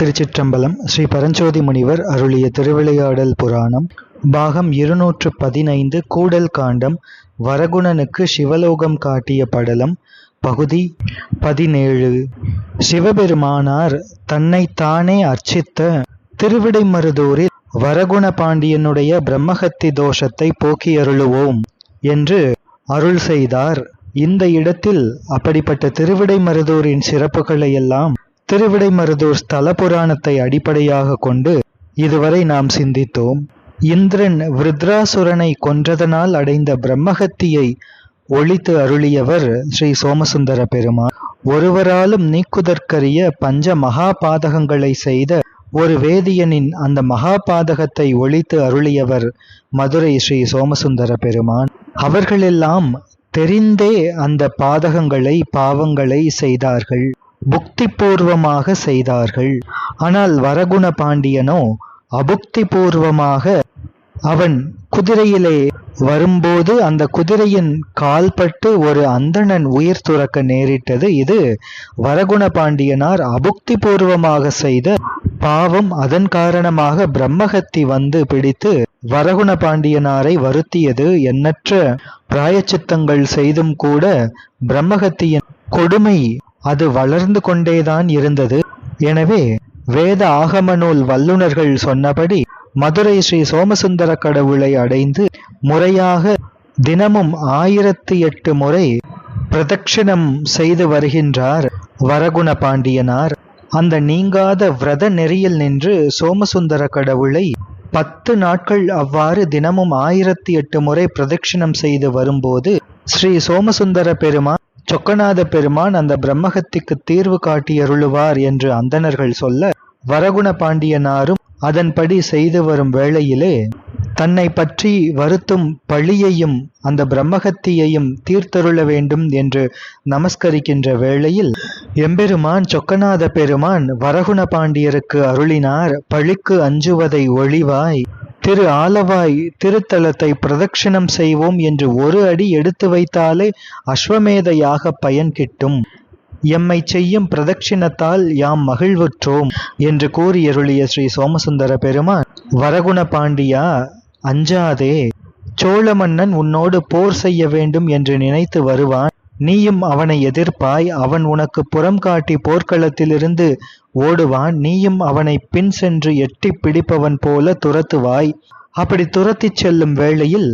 திருச்சிற்றம்பலம் ஸ்ரீ பரஞ்சோதி முனிவர் அருளிய திருவிளையாடல் புராணம் பாகம் இருநூற்று பதினைந்து கூடல் காண்டம் வரகுணனுக்கு சிவலோகம் காட்டிய படலம் பகுதி பதினேழு. சிவபெருமானார் தன்னைத்தானே அர்ச்சித்த திருவிடைமருதூரில் வரகுண பாண்டியனுடைய பிரம்மஹத்தி தோஷத்தை போக்கியருளுவோம் என்று அருள் செய்தார். இந்த இடத்தில் அப்படிப்பட்ட திருவிடைமருதூரின் சிறப்புகளை எல்லாம் திருவிடைமருதூர் ஸ்தல புராணத்தை அடிப்படையாக கொண்டு இதுவரை நாம் சிந்தித்தோம். இந்திரன் விருத்ராசுரனை கொன்றதனால் அடைந்த பிரம்மஹத்தியை ஒழித்து அருளியவர் ஸ்ரீ சோமசுந்தர பெருமான். ஒருவராலும் நீக்குதற்கரிய பஞ்ச மகாபாதகங்களை செய்த ஒரு வேதியனின் அந்த மகா பாதகத்தை ஒழித்து அருளியவர் மதுரை ஸ்ரீ சோமசுந்தர பெருமான். அவர்களெல்லாம் தெரிந்தே அந்த பாதகங்களை பாவங்களை செய்தார்கள். புக்திபூர்வமாக செய்தார்கள். ஆனால் வரகுண பாண்டியனோ அபுக்திபூர்வமாக அவன் குதிரையிலே வரும்போது அந்த குதிரையின் கால்பட்டு ஒரு அந்தணன் உயிர் துறக்க நேரிட்டது. இது வரகுண பாண்டியனார் அபுக்தி பூர்வமாக செய்த பாவம். அதன் காரணமாக பிரம்மகத்தி வந்து பிடித்து வரகுண பாண்டியனாரை வருத்தியது. எண்ணற்ற பிராயச்சித்தங்கள் செய்தும் கூட பிரம்மகத்தியின் கொடுமை அது வளர்ந்து கொண்டேதான் இருந்தது. எனவே வேத ஆகம நூல் வல்லுநர்கள் சொன்னபடி மதுரை ஸ்ரீ சோமசுந்தர கடவுளை அடைந்து முறையாக தினமும் ஆயிரத்தி எட்டு முறை பிரதட்சிணம் செய்து வருகின்றார் வரகுண பாண்டியனார். அந்த நீங்காத விரத நெறியில் நின்று சோமசுந்தர கடவுளை பத்து நாட்கள் அவ்வாறு தினமும் ஆயிரத்தி எட்டு முறை பிரதட்சிணம் செய்து வரும்போது ஸ்ரீ சோமசுந்தர பெருமா சொக்கநாத பெருமான் அந்த பிரம்மகத்திக்கு தீர்வு காட்டியருளுவார் என்று அந்தணர்கள் சொல்ல வரகுண பாண்டியனாரும் அதன்படி செய்து வரும் வேளையிலே தன்னை பற்றி வருத்தும் பழியையும் அந்த பிரம்மகத்தியையும் தீர்த்தருள வேண்டும் என்று நமஸ்கரிக்கின்ற வேளையில் எம்பெருமான் சொக்கநாத பெருமான் வரகுண பாண்டியருக்கு அருளினார் பழிக்கு அஞ்சுவதை ஒளிவாய் திரு ஆலவாய் திருத்தலத்தை பிரதட்சிணம் செய்வோம் என்று ஒரு அடி எடுத்து வைத்தாலே அஸ்வமேதையாக பயன் கிட்டும். எம்மை செய்யும் பிரதட்சிணத்தால் யாம் மகிழ்வுற்றோம் என்று கூறியருளிய ஸ்ரீ சோமசுந்தர பெருமான் வரகுண பாண்டியா அஞ்சாதே. சோழ மன்னன் உன்னோடு போர் செய்ய வேண்டும் என்று நினைத்து வருவான். நீயும் அவனை எதிர்ப்பாய் அவன் உனக்கு புறம் காட்டி போர்க்களத்திலிருந்து ஓடுவான். நீயும் அவனை பின் சென்று எட்டி பிடிப்பவன் போல துரத்துவாய். அப்படி துரத்திச் செல்லும் வேளையில்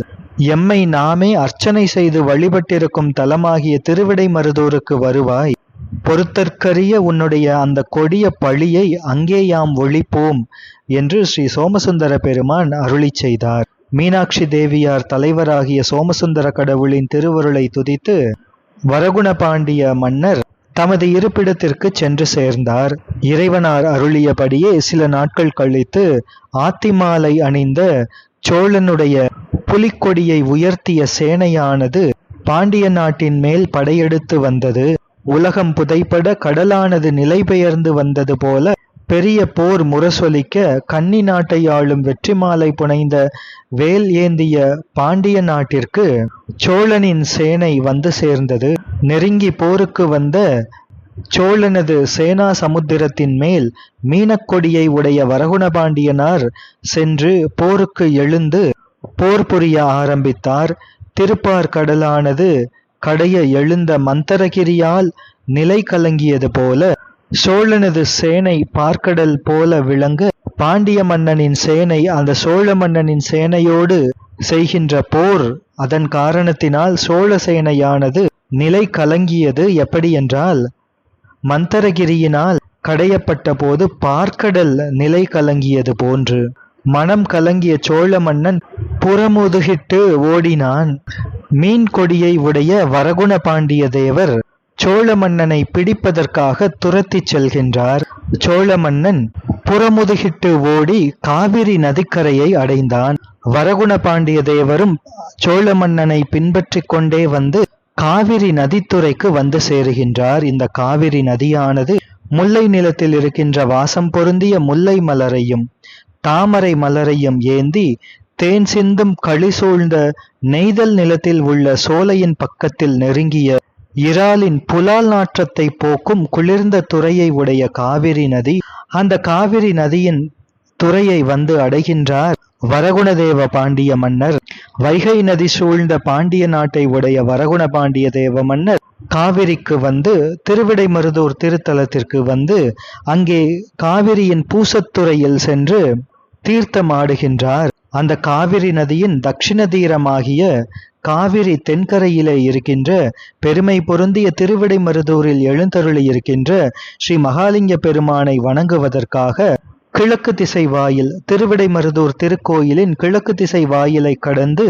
எம்மை நாமே அர்ச்சனை செய்து வழிபட்டிருக்கும் தலமாகிய திருவிடை மருதூருக்கு வருவாய். பொறுத்தற்கரிய உன்னுடைய அந்த கொடிய பழியை அங்கே யாம் ஒழிப்போம் என்று ஸ்ரீ சோமசுந்தர பெருமான் அருளி செய்தார். மீனாட்சி தேவியார் தலைவராகிய சோமசுந்தர கடவுளின் திருவருளை துதித்து வரகுண பாண்டிய மன்னர் தமது இருப்பிடத்திற்கு சென்று சேர்ந்தார். இறைவனார் அருளியபடியே சில நாட்கள் கழித்து ஆத்திமாலை அணிந்த சோழனுடைய புலிக்கொடியை உயர்த்திய சேனையானது பாண்டிய நாட்டின் மேல் படையெடுத்து வந்தது. உலகம் புதைப்பட கடலானது நிலை பெயர்ந்து வந்தது போல பெரிய போர் முரசொலிக்க கன்னி நாட்டை ஆளும் வெற்றி மாலை புனைந்த வேல் ஏந்திய பாண்டிய நாட்டிற்கு சோழனின் சேனை வந்து சேர்ந்தது. நெருங்கி போருக்கு வந்த சோழனது சேனா சமுத்திரத்தின் மேல் மீனக்கொடியை உடைய வரகுண பாண்டியனார் சென்று போருக்கு எழுந்து போர் புரிய ஆரம்பித்தார். திருப்பார் கடலானது கடைய எழுந்த மந்தரகிரியால் நிலை கலங்கியது போல சோழனது சேனை பார்க்கடல் போல விளங்க பாண்டிய மன்னனின் சேனை அந்த சோழ மன்னனின் சேனையோடு செய்கின்ற போர் அதன் காரணத்தினால் சோழ சேனையானது நிலை கலங்கியது எப்படி என்றால் மந்தரகிரியினால் கடையப்பட்ட போது பார்க்கடல் நிலை கலங்கியது போன்று. மனம் கலங்கிய சோழ மன்னன் புறமுதுகிட்டு ஓடினான். மீன் கொடியை உடைய வரகுண பாண்டிய தேவர் சோழ மன்னனை பிடிப்பதற்காக துரத்திச் செல்கின்றார். சோழ மன்னன் புறமுதுகிட்டு ஓடி காவிரி நதிக்கரையை அடைந்தான். வரகுண பாண்டிய தேவரும் சோழ மன்னனை பின்பற்றி கொண்டே வந்து காவிரி நதித்துறைக்கு வந்து சேருகின்றார். இந்த காவிரி நதியானது முல்லை நிலத்தில் இருக்கின்ற வாசம் பொருந்திய முல்லை மலரையும் தாமரை மலரையும் ஏந்தி தேன் சிந்தும் களி சூழ்ந்த நெய்தல் நிலத்தில் உள்ள சோலையின் பக்கத்தில் நெருங்கிய இறாலின் புலால் நாற்றத்தை போக்கும் குளிர்ந்த துறையை உடைய காவிரி நதி அந்த காவிரி நதியின் துறையை வந்து அடைகின்றார் வரகுணதேவ பாண்டிய மன்னர். வைகை நதி சூழ்ந்த பாண்டிய நாட்டை உடைய வரகுண பாண்டிய தேவ மன்னர் காவிரிக்கு வந்து திருவிடைமருதூர் திருத்தலத்திற்கு வந்து அங்கே காவிரியின் பூசத்துறையில் சென்று தீர்த்தமாடுகின்றார். அந்த காவிரி நதியின் தட்சிண தீரமாகிய காவிரி தென்கரையிலே இருக்கின்ற பெருமை பொருந்திய திருவிடைமருதூரில் எழுந்தருளி இருக்கின்ற ஸ்ரீ மகாலிங்க பெருமானை வணங்குவதற்காக கிழக்கு திசை வாயில் திருவிடைமருதூர் திருக்கோயிலின் கிழக்கு திசை வாயிலை கடந்து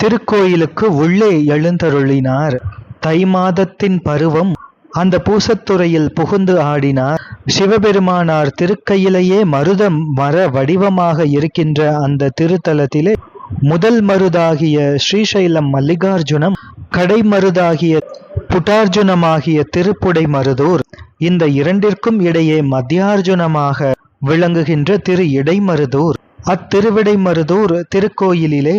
திருக்கோயிலுக்கு உள்ளே எழுந்தருளினார். தை மாதத்தின் பருவம் அந்த பூசத்துறையில் புகுந்து ஆடினார். சிவபெருமானார் திருக்கையிலேயே மருதம் மர வடிவமாக இருக்கின்ற அந்த திருத்தலத்திலே முதல் மருதாகிய ஸ்ரீசைலம் மல்லிகார்ஜுனம் கடைமருதாகிய புட்டார்ஜுனமாகிய திருப்புடை மருதூர் இந்த இரண்டிற்கும் இடையே மத்தியார்ஜுனமாக விளங்குகின்ற திரு இடைமருதூர் அத்திருவிடைமருதூர் திருக்கோயிலிலே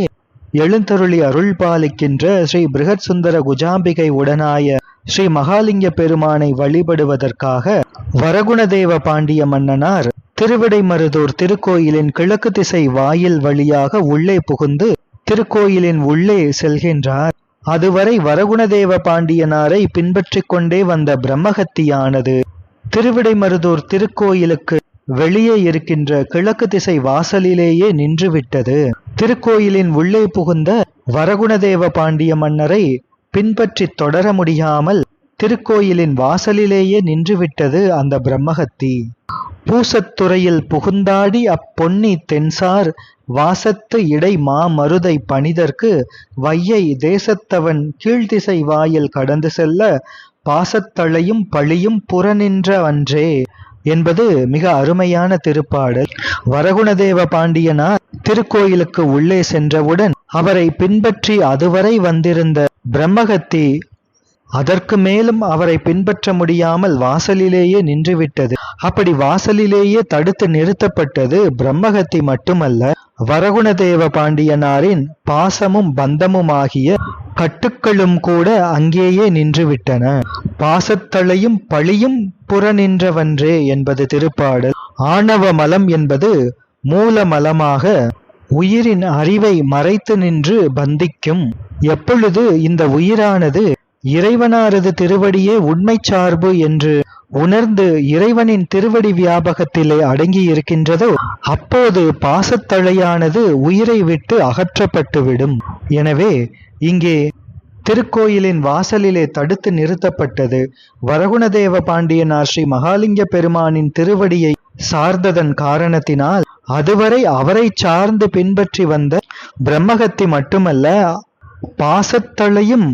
எழுந்தருளி அருள் பாலிக்கின்ற ஸ்ரீ பிருகத் சுந்தர குஜாம்பிகை உடனாய ஸ்ரீ மகாலிங்க பெருமானை வழிபடுவதற்காக வரகுணதேவ பாண்டிய மன்னனார் திருவிடைமருதூர் திருக்கோயிலின் கிழக்கு திசை வாயில் வழியாக உள்ளே புகுந்து திருக்கோயிலின் உள்ளே செல்கின்றார். அதுவரை வரகுணதேவ பாண்டியனாரை பின்பற்றிக் கொண்டே வந்த பிரம்மகத்தியானது திருவிடைமருதூர் திருக்கோயிலுக்கு வெளியே இருக்கின்ற கிழக்கு திசை வாசலிலேயே நின்றுவிட்டது. திருக்கோயிலின் உள்ளே புகுந்த வரகுணதேவ பாண்டிய மன்னரை பின்பற்றி தொடர முடியாமல் திருக்கோயிலின் வாசலிலேயே நின்றுவிட்டது அந்த பிரம்மகத்தி. பூசத்துறையில் புகுந்தாடி அப்பொன்னி தென்சார் வாசத்து இடை மாமருதை பணிதற்கு வையை தேசத்தவன் கீழ்த்திசை வாயில் கடந்து செல்ல பாசத்தளையும் பழியும் புறநின்ற அன்றே என்பது மிக அருமையான திருப்பாடல் வரகுணதேவ பாண்டியனார் திருக்கோயிலுக்கு உள்ளே சென்றவுடன் அவரை பின்பற்றி அதுவரை வந்திருந்த பிரம்மகத்தி அதற்கு மேலும் அவரை பின்பற்ற முடியாமல் வாசலிலேயே நின்றுவிட்டது. அப்படி வாசலிலேயே தடுத்து நிறுத்தப்பட்டது பிரம்மகத்தி மட்டுமல்ல வரகுணதேவ பாண்டியனாரின் பாசமும் பந்தமுமாகிய கட்டுக்களும் கூட அங்கேயே நின்றுவிட்டன. பாசத்தளையும் பழியும் புறநின்றவன்றே என்பது திருப்பாடல் ஆணவ மலம் என்பது மூல மலமாக உயிரின் அறிவை மறைத்து நின்று பந்திக்கும். எப்பொழுது இந்த உயிரானது இறைவனாரது திருவடியே உண்மை சார்பு என்று உணர்ந்து இறைவனின் திருவடி வியாபகத்திலே அடங்கி இருக்கின்றதோ அப்போது பாசத்தழையானது உயிரை விட்டு அகற்றப்பட்டுவிடும். எனவே இங்கே திருக்கோயிலின் வாசலிலே தடுத்து நிறுத்தப்பட்டது. வரகுணதேவ பாண்டியனார் ஸ்ரீ மகாலிங்க பெருமானின் திருவடியை சார்ந்ததன் காரணத்தினால் அதுவரை அவரை சார்ந்து பின்பற்றி வந்த பிரம்மகத்தி மட்டுமல்ல பாசத்தளையும்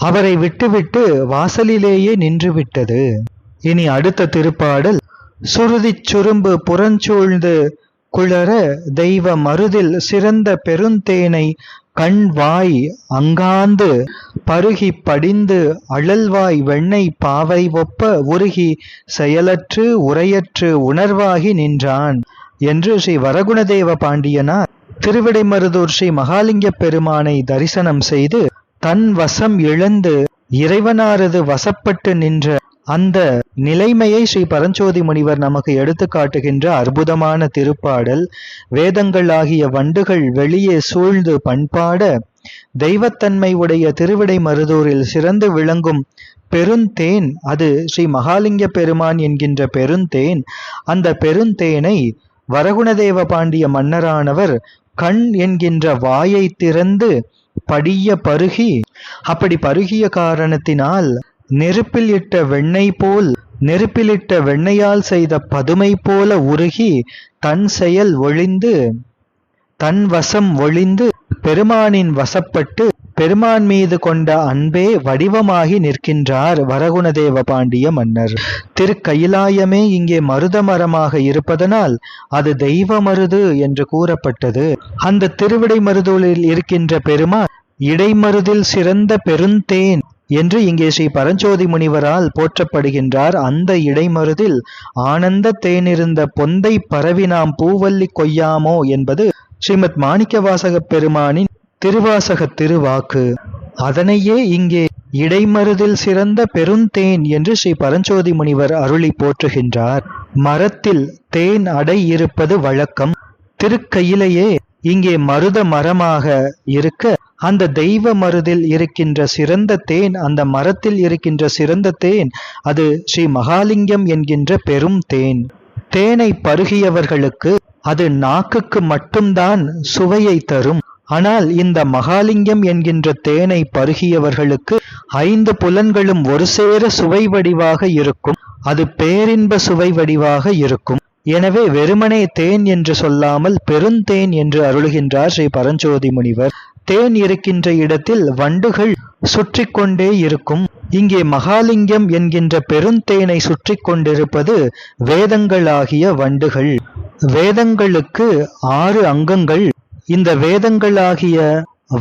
அவரை விட்டுவிட்டு வாசலிலேயே நின்றுவிட்டது. இனி அடுத்த திருப்பாடல் சுருதிச் சுரும்பு புறஞ்சூழ்ந்து குளர தெய்வ மருதில் சிறந்த பெருந்தேனை கண் வாய் அங்காந்து பருகி படிந்து அழல்வாய் வெண்ணெய் பாவை ஒப்ப உருகி செயலற்று உரையற்று உணர்வாகி நின்றான் என்று ஸ்ரீ வரகுணதேவ பாண்டியனார் திருவிடைமருதூர் ஸ்ரீ மகாலிங்க பெருமானை தரிசனம் செய்து தன் வசம் இழந்து இறைவனாரது வசப்பட்டு நின்ற அந்த நிலைமையை ஸ்ரீ பரஞ்சோதி முனிவர் நமக்கு எடுத்து காட்டுகின்ற அற்புதமான திருப்பாடல் வேதங்கள் ஆகிய வண்டுகள் வெளியே சூழ்ந்து பண்பாட தெய்வத்தன்மை உடைய திருவிடை மருதூரில் சிறந்து விளங்கும் பெருந்தேன் அது ஸ்ரீ மகாலிங்க பெருமான் என்கின்ற பெருந்தேன் அந்த பெருந்தேனை வரகுணதேவ பாண்டிய மன்னரானவர் கண் என்கின்ற வாயை திறந்து படிய பருகி அப்படி பருகிய காரணத்தினால் நெருப்பில் இட்ட வெண்ணெய் போல் நெருப்பிலிட்ட வெண்ணையால் செய்த பதுமை போல உருகி தன் செயல் ஒழிந்து தன் வசம் ஒழிந்து பெருமானின் வசப்பட்டு பெருமான் மீது கொண்ட அன்பே வடிவமாகி நிற்கின்றார் வரகுணதேவ பாண்டிய மன்னர். திருக்கயிலாயமே இங்கே மருத மரமாக இருப்பதனால் அது தெய்வ மருது என்று கூறப்பட்டது. அந்த திருவிடை மருதூலில் இருக்கின்ற பெருமான் இடைமருதில் சிறந்த பெருந்தேன் என்று இங்கே ஸ்ரீ பரஞ்சோதி முனிவரால் போற்றப்படுகின்றார். அந்த இடைமருதில் ஆனந்த தேனிருந்த பொந்தை பரவி நாம் பூவல்லி கொய்யாமோ என்பது ஸ்ரீமத் மாணிக்க வாசக பெருமானின் திருவாசக திருவாக்கு. அதனையே இங்கே இடைமருதில் சிறந்த பெருந்தேன் என்று ஸ்ரீ பரஞ்சோதி முனிவர் அருளி போற்றுகின்றார். மரத்தில் தேன் அடை இருப்பது வழக்கம். திருக்கையிலேயே இங்கே மருத மரமாக இருக்க அந்த தெய்வ மருதில் இருக்கின்ற சிறந்த தேன் அந்த மரத்தில் இருக்கின்ற சிறந்த தேன் அது ஸ்ரீ மகாலிங்கம் என்கின்ற பெரும் தேன். தேனை பருகியவர்களுக்கு அது நாக்குக்கு மட்டும்தான் சுவையை தரும். ஆனால் இந்த மகாலிங்கம் என்கின்ற தேனை பருகியவர்களுக்கு ஐந்து புலன்களும் ஒரு சேர சுவை வடிவாக இருக்கும். அது பேரின்ப சுவை வடிவாக இருக்கும். எனவே வெறுமனே தேன் என்று சொல்லாமல் பெருந்தேன் என்று அருளுகின்றார் ஸ்ரீ பரஞ்சோதி முனிவர். தேன் இருக்கின்ற இடத்தில் வண்டுகள் சுற்றி கொண்டே இருக்கும். இங்கே மகாலிங்கம் என்கின்ற பெருந்தேனை சுற்றி கொண்டிருப்பது வேதங்களாகிய வண்டுகள். வேதங்களுக்கு ஆறு அங்கங்கள் இந்த வேதங்களாகிய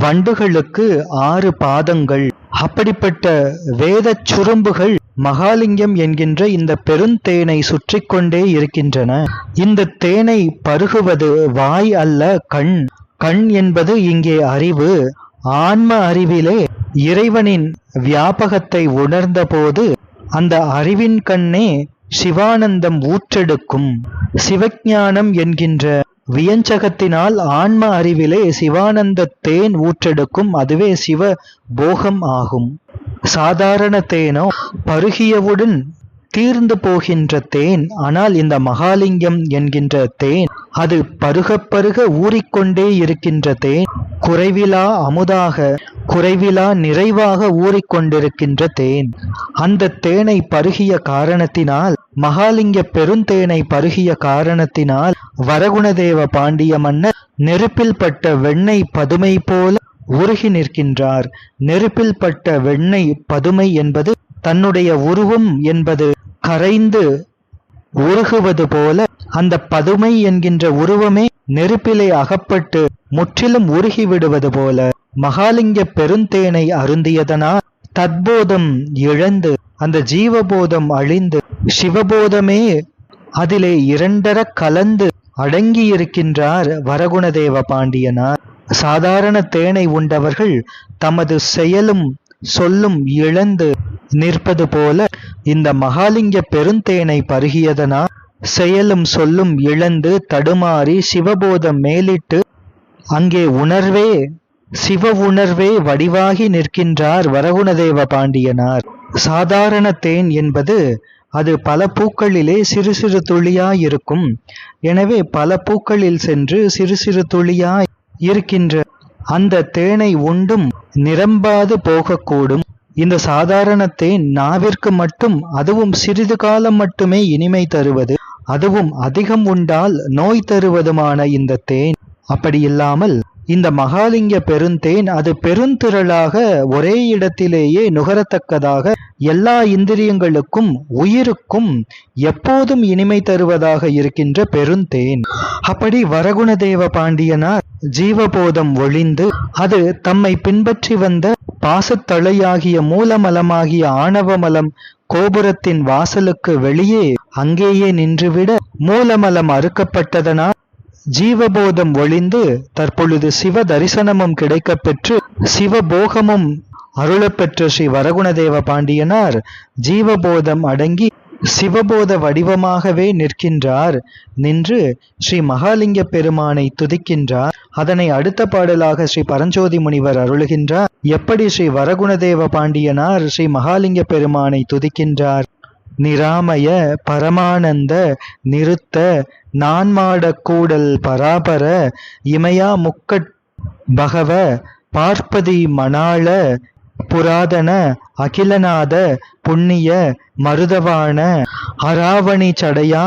வண்டுகளுக்கு ஆறு பாதங்கள். அப்படிப்பட்ட வேத சுரும்புகள் மகாலிங்கம் என்கின்ற இந்த பெருந்தேனை சுற்றி கொண்டே இருக்கின்றன. இந்த தேனை பருகுவது வாய் அல்ல கண். கண் என்பது இங்கே அறிவு. ஆன்ம அறிவிலே இறைவனின் வியாபகத்தை உணர்ந்தபோது அந்த அறிவின் கண்ணே சிவானந்தம் ஊற்றெடுக்கும். சிவஞானம் என்கின்ற வியஞ்சகத்தினால் ஆன்ம அறிவிலே சிவானந்த தேன் ஊற்றெடுக்கும் அதுவே சிவ போகம் ஆகும். சாதாரண தேனோ பருகியவுடன் தீர்ந்து போகின்ற தேன் ஆனால் இந்த மகாலிங்கம் என்கின்ற தேன் அது பருக பருக ஊறிக்கொண்டே இருக்கின்ற தேன் குறைவிலா அமுதாக குறைவிலா நிறைவாக ஊறிக்கொண்டிருக்கின்ற தேன். அந்த தேனை பருகிய காரணத்தினால் மகாலிங்க பெருந்தேனை பருகிய காரணத்தினால் வரகுணதேவ பாண்டிய மன்னர் நெருப்பில் பட்ட வெண்ணெய் பதுமை போல உருகி நிற்கின்றார். நெருப்பில் பட்ட வெண்ணெய் பதுமை என்பது தன்னுடைய உருவம் என்பது கரைந்து உருகுவது போல அந்த பதுமை என்கின்ற உருவமே நெருப்பிலே அகப்பட்டு முற்றிலும் உருகிவிடுவது போல மகாலிங்க பெருந்தேனை அருந்தியதனால் தத்போதம் இழந்து அந்த ஜீவபோதம் அழிந்து சிவபோதமே அதிலே இரண்டர கலந்து அடங்கியிருக்கின்றார் வரகுணதேவ பாண்டியனார். சாதாரண தேனை உண்டவர்கள் தமது செயலும் சொல்லும் இழந்து நிற்பது போல இந்த மகாலிங்க பெருந்தேனை பருகியதனால் செயலும் சொல்லும் இழந்து தடுமாறி சிவபோதம் மேலிட்டு அங்கே உணர்வே சிவ உணர்வே வடிவாகி நிற்கின்றார் வரகுணதேவ பாண்டியனார். சாதாரண தேன் என்பது அது பல பூக்களிலே சிறு சிறு துளியாயிருக்கும். எனவே பல பூக்களில் சென்று சிறு சிறு துளியாய் இருக்கின்ற அந்த தேனை உண்டும் நிரம்பாது போகக்கூடும். இந்த சாதாரண தேன் நாவிற்கு மட்டும் அதுவும் சிறிது காலம் மட்டுமே இனிமை தருவது அதுவும் அதிகம் உண்டால் நோய் தருவதுமான இந்த தேன். அப்படி இல்லாமல் இந்த மகாலிங்க பெருந்தேன் அது பெருந்திரளாக ஒரே இடத்திலேயே நுகரத்தக்கதாக எல்லா இந்திரியங்களுக்கும் உயிருக்கும் எப்போதும் இனிமை தருவதாக இருக்கின்ற பெருந்தேன். அப்படி வரகுணதேவ பாண்டியனார் ஜீவபோதம் ஒழிந்து அது தம்மை பின்பற்றி வந்த பாசத்தலையாகிய மூலமலமாகிய ஆணவமலம் கோபுரத்தின் வாசலுக்கு வெளியே அங்கேயே நின்றுவிட மூலமலம் அறுக்கப்பட்டதனால் ஜீவபோதம் ஒளிந்து தற்பொழுது சிவ தரிசனமும் கிடைக்கப்பெற்று சிவபோகமும் அருளப்பெற்ற ஸ்ரீ வரகுணதேவ பாண்டியனார் ஜீவபோதம் அடங்கி சிவபோத வடிவமாகவே நிற்கின்றார். நின்று ஸ்ரீ மகாலிங்க பெருமானை துதிக்கின்றார். அதனை அடுத்த பாடலாக ஸ்ரீ பரஞ்சோதி முனிவர் அருளுகின்றார். எப்படி ஸ்ரீ வரகுணதேவ பாண்டியனார் ஸ்ரீ மகாலிங்க பெருமானை துதிக்கின்றார்? நிராமய பரமானந்த நிறுத்த நான்மாட கூடல் பராபர இமயா முக்கட் பகவ பார்ப்பதி மணாள புராதன அகிலநாத புண்ணிய மருதவான அராவணி சடையா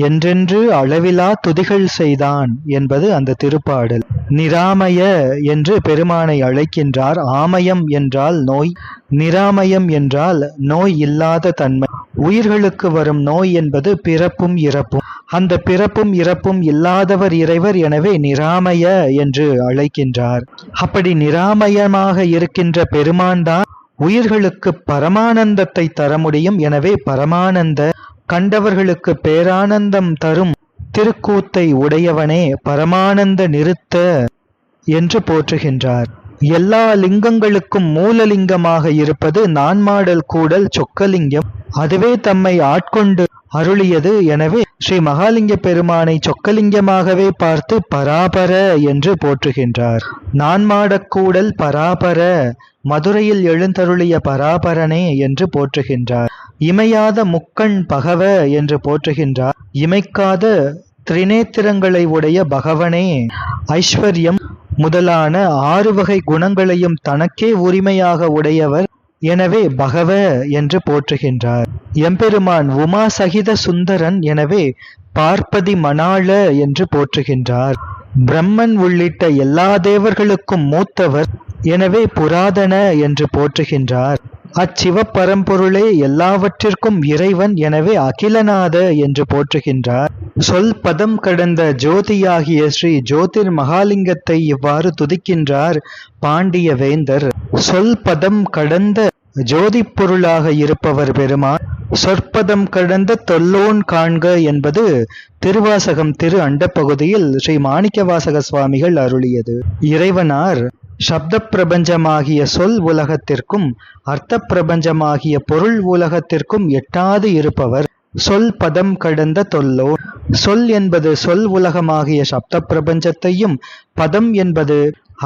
என்றென்று அளவிலா துதிகள் செய்தான் என்பது அந்த திருப்பாடல். நிராமய என்று பெருமானை அழைக்கின்றார். ஆமயம் என்றால் நோய். நிராமயம் என்றால் நோய் இல்லாத தன்மை. உயிர்களுக்கு வரும் நோய் என்பது பிறப்பும் இறப்பும். அந்த பிறப்பும் இறப்பும் இல்லாதவர் இறைவர் எனவே நிராமய என்று அழைக்கின்றார். அப்படி நிராமயமாக இருக்கின்ற பெருமான் தான் உயிர்களுக்கு பரமானந்தத்தை தர முடியும். எனவே பரமானந்த கண்டவர்களுக்கு பேரானந்தம் தரும் திருக்கூத்தை உடையவனே பரமானந்த நிறுத்த என்று போற்றுகின்றார். எல்லா லிங்கங்களுக்கும் மூலலிங்கமாக இருப்பது நான்மாடல் கூடல் சொக்கலிங்கம். அதுவே தம்மை ஆட்கொண்டு அருளியது. எனவே ஸ்ரீ மகாலிங்க பெருமானை சொக்கலிங்கமாகவே பார்த்து பராபர என்று போற்றுகின்றார். நான்மாடக்கூடல் பராபர மதுரையில் எழுந்தருளிய பராபரனே என்று போற்றுகின்றார். இமையாத முக்கண் பகவ என்று போற்றுகின்றார். இமைக்காத திரிநேத்திரங்களை உடைய பகவனே ஐஸ்வர்யம் முதலான ஆறு வகை குணங்களையும் தனக்கே உரிமையாக உடையவர். எனவே பகவ என்று போற்றுகின்றார். எம்பெருமான் உமா சகித சுந்தரன் எனவே பார்ப்பதி மணாள என்று போற்றுகின்றார். பிரம்மன் உள்ளிட்ட எல்லா தேவர்களுக்கும் மூத்தவர். எனவே புராதன என்று போற்றுகின்றார். அச்சிவப்பரம்பொருளே எல்லாவற்றிற்கும் இறைவன் எனவே அகிலநாத என்று போற்றுகின்றார். சொல் பதம் கடந்த ஜோதியாகிய ஸ்ரீ ஜோதிர் மகாலிங்கத்தை இவ்வாறு துதிக்கின்றார் பாண்டிய வேந்தர் சொல் பதம் கடந்த ஜோதி பொருளாக இருப்பவர் பெருமான். சொற்பதம் கடந்த தொல்லோன் காண்க என்பது திருவாசகம் திரு அண்டப்பகுதியில் ஸ்ரீ மாணிக்கவாசக சுவாமிகள் அருளியது. இறைவனார் சப்த பிரபஞ்சமாகிய சொல் உலகத்திற்கும் அர்த்த பிரபஞ்சமாகிய பொருள் உலகத்திற்கும் எட்டாது இருப்பவர். சொல் பதம் கடந்த தொல்லோ. சொல் என்பது சொல் உலகமாகிய சப்த பிரபஞ்சத்தையும் பதம் என்பது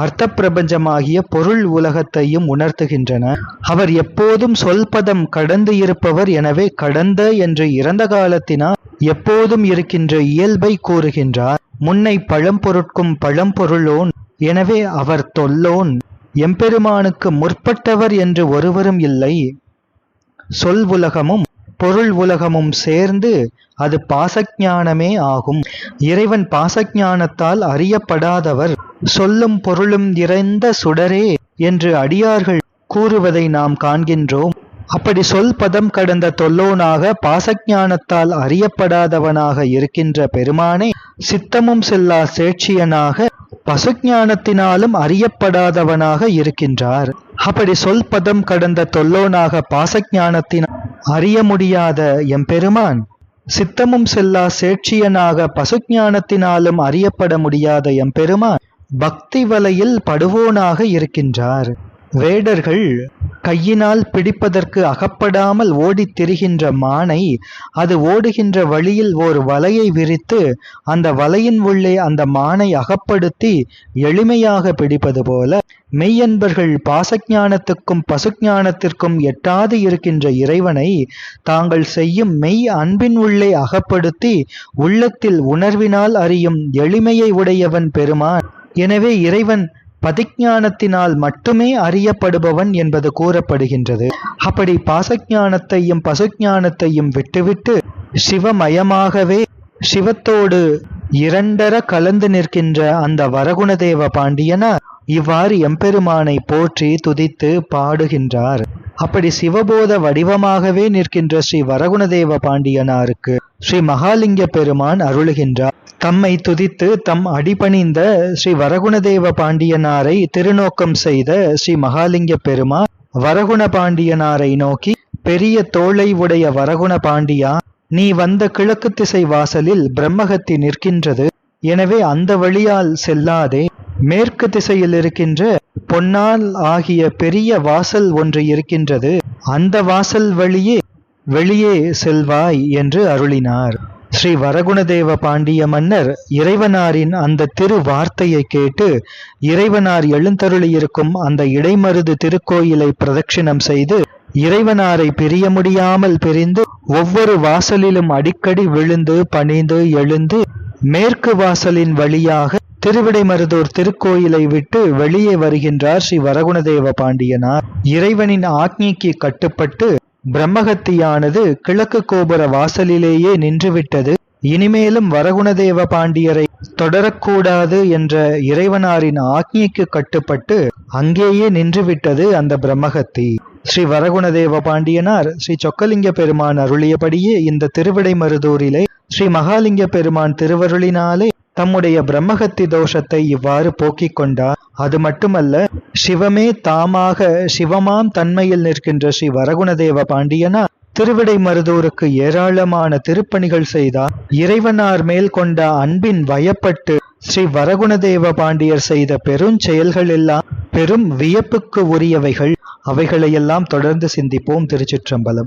அர்த்த பிரபஞ்சமாகிய பொருள் உலகத்தையும் உணர்த்துகின்றன. அவர் எப்போதும் சொல் பதம் கடந்து இருப்பவர் எனவே கடந்த என்று இறந்த காலத்தினால் எப்போதும் இருக்கின்ற இயல்பை கூறுகின்றார். முன்னை பழம்பொருட்கும் பழம்பொருளோன் எனவே அவர் தொல்லோன் எம்பெருமானுக்கு முற்பட்டவர் என்று ஒருவரும் இல்லை. சொல் உலகமும் பொருள் உலகமும் சேர்ந்து அது பாசஞானமே ஆகும். இறைவன் பாசஞானத்தால் அறியப்படாதவர் சொல்லும் பொருளும் இறைந்த சுடரே என்று அடியார்கள் கூறுவதை நாம் காண்கின்றோம். அப்படி சொல் பதம் கடந்த தொல்லோனாக பாசஞானத்தால் அறியப்படாதவனாக இருக்கின்ற பெருமானே சித்தமும் செல்லா சேட்சியனாக பசுஞானத்தினாலும் அறியப்படாதவனாக இருக்கின்றார். அப்படி சொல் பதம் கடந்த தொல்லோனாக பாசஞானத்தின் அறிய முடியாத எம்பெருமான் சித்தமும் செல்லா சேட்சியனாக பசுஞானத்தினாலும் அறியப்பட முடியாத எம்பெருமான் பக்தி வலையில் படுவோனாக இருக்கின்றார். வேடர்கள் கையினால் பிடிப்பதற்கு அகப்படாமல் ஓடித் திரிகின்ற மானை அது ஓடுகின்ற வழியில் ஓர் வலையை விரித்து அந்த வலையின் உள்ளே அந்த மானை அகப்படுத்தி எளிமையாக பிடிப்பது போல மெய்யன்பர்கள் பாசஞானத்துக்கும் பசுஞானத்திற்கும் எட்டாது இருக்கின்ற இறைவனை தாங்கள் செய்யும் மெய் அன்பின் உள்ளே அகப்படுத்தி உள்ளத்தில் உணர்வினால் அறியும் எளிமையை உடையவன் பெருமான். எனவே இறைவன் பதிஞானத்தினால் மட்டுமே அறியப்படுபவன் என்பது கூறப்படுகின்றது. அப்படி பாசஞானத்தையும் பசுஞானத்தையும் விட்டுவிட்டு சிவமயமாகவே சிவத்தோடு இரண்டர கலந்து நிற்கின்ற அந்த வரகுணதேவ பாண்டியனார் இவ்வாறு எம்பெருமானை போற்றி துதித்து பாடுகின்றார். அப்படி சிவபோத வடிவமாகவே நிற்கின்ற ஸ்ரீ வரகுணதேவ பாண்டியனாருக்கு ஸ்ரீ மகாலிங்க பெருமான் அருளுகின்றார். தம்மை துதித்து தம் அடிபணிந்த ஸ்ரீ வரகுணதேவ பாண்டியனாரை திருநோக்கம் செய்த ஸ்ரீ மகாலிங்க பெருமான் வரகுண பாண்டியனாரை நோக்கி பெரிய தோளை உடைய வரகுண பாண்டியா நீ வந்த கிழக்கு திசை வாசலில் பிரம்மகத்தி நிற்கின்றது. எனவே அந்த வழியால் செல்லாதே. மேற்கு திசையில் இருக்கின்ற பொன்னால் ஆகிய பெரிய வாசல் ஒன்று இருக்கின்றது. அந்த வாசல் வழியே வெளியே செல்வாய் என்று அருளினார். ஸ்ரீ வரகுணதேவ பாண்டிய மன்னர் இறைவனாரின் அந்த திரு வார்த்தையை கேட்டு இறைவனார் எழுந்தருளியிருக்கும் அந்த இடைமருது திருக்கோயிலை பிரதட்சிணம் செய்து இறைவனாரை பிரிய முடியாமல் பிரிந்து ஒவ்வொரு வாசலிலும் அடிக்கடி விழுந்து பணிந்து எழுந்து மேற்கு வாசலின் வழியாக திருவிடைமருதூர் திருக்கோயிலை விட்டு வெளியே வருகின்றார் ஸ்ரீ வரகுணதேவ பாண்டியனார். இறைவனின் ஆக்ஞைக்கு கட்டுப்பட்டு பிரம்மகத்தியானது கிழக்கு கோபுர வாசலிலேயே நின்றுவிட்டது. இனிமேலும் வரகுணதேவ பாண்டியரை தொடரக்கூடாது என்ற இறைவனாரின் ஆக்ஞைக்கு கட்டுப்பட்டு அங்கேயே நின்றுவிட்டது அந்த பிரம்மகத்தி. ஸ்ரீ வரகுணதேவ பாண்டியனார் ஸ்ரீ சொக்கலிங்க பெருமான் அருளியபடியே இந்த திருவிடை மருதூரிலே ஸ்ரீ மகாலிங்க பெருமான் திருவருளினாலே தம்முடைய பிரம்மகத்தி தோஷத்தை இவ்வாறு போக்கிக் கொண்டார். அது மட்டுமல்ல சிவமே தாமாக சிவமாம் தன்மையில் நிற்கின்ற ஸ்ரீ வரகுணதேவ பாண்டியனா திருவிடை மருதூருக்கு ஏராளமான திருப்பணிகள் செய்தார். இறைவனார் மேல் கொண்ட அன்பின் வயப்பட்டு ஸ்ரீ வரகுணதேவ பாண்டியர் செய்த பெருஞ்செயல்கள் எல்லாம் பெரும் வியப்புக்கு உரியவைகள். அவைகளையெல்லாம் தொடர்ந்து சிந்திப்போம் திருச்சிற்றம்பலம்.